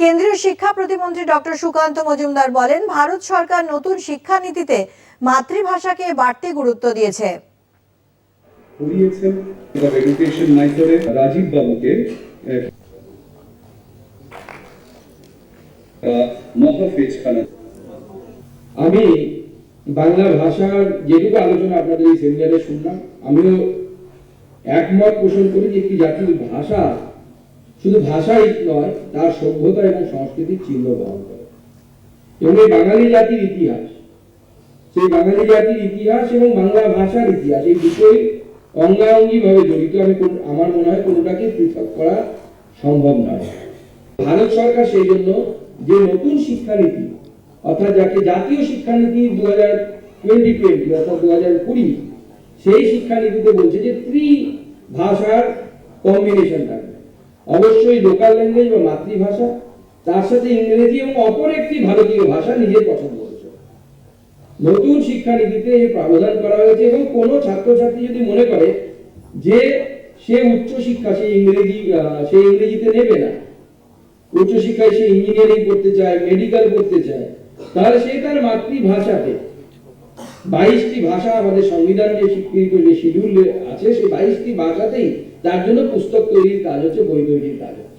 কেন্দ্রীয় শিক্ষা প্রতিমন্ত্রী ডক্টর সুকান্ত মজুমদার বলেন, ভারত সরকার নতুন শিক্ষানীতিতে মাতৃভাষাকে বাড়তি গুরুত্ব দিয়েছে। আমি বাংলা ভাষার যেটুকু আলোচনা আপনাদের এই সেমিনারে শুনলাম, আমিও একমত পোষণ করি যে একটি জাতির ভাষা শুধু ভাষাই নয়, তার সভ্যতা এবং সংস্কৃতির চিহ্ন বহন করে। এবং এই বাঙালি জাতির ইতিহাস, সেই বাঙালি জাতির ইতিহাস এবং বাংলা ভাষার ইতিহাস, এই দুটোই অঙ্গাঙ্গি ভাবে জড়িত। আমি আমার মনে হয় কোনোটাকে পৃথক করা সম্ভব নয়। ভারত সরকার সেই জন্য যে নতুন শিক্ষানীতি, অর্থাৎ যাকে জাতীয় শিক্ষানীতি দু হাজার টোয়েন্টি টোয়েন্টি অর্থাৎ দু হাজার কুড়ি, সেই শিক্ষানীতিতে বলছে যে ত্রি ভাষার কম্বিনেশন থাকবে। অবশ্যই লোকাল ল্যাঙ্গুয়েজ বা মাতৃভাষা, তার সাথে ইংরেজি এবং অপর একটি ভারতীয় ভাষা নিজের পছন্দ হয়েছে। নতুন শিক্ষানীতিতে এই প্রাবধান করা হয়েছে এবং কোনো ছাত্রছাত্রী যদি মনে করে যে সে উচ্চশিক্ষা সে ইংরেজি সে ইংরেজিতে নেবে না উচ্চশিক্ষায় সে ইঞ্জিনিয়ারিং করতে চায় মেডিকেল করতে চায়, তাহলে সে তার মাতৃভাষাতে বাইশটি ভাষা আমাদের সংবিধান যে স্বীকৃত যে শিডিউল আছে, সেই বাইশটি ভাষাতেই তার জন্য পুস্তক তৈরির কাজ হচ্ছে বই তৈরির কাজ হচ্ছে।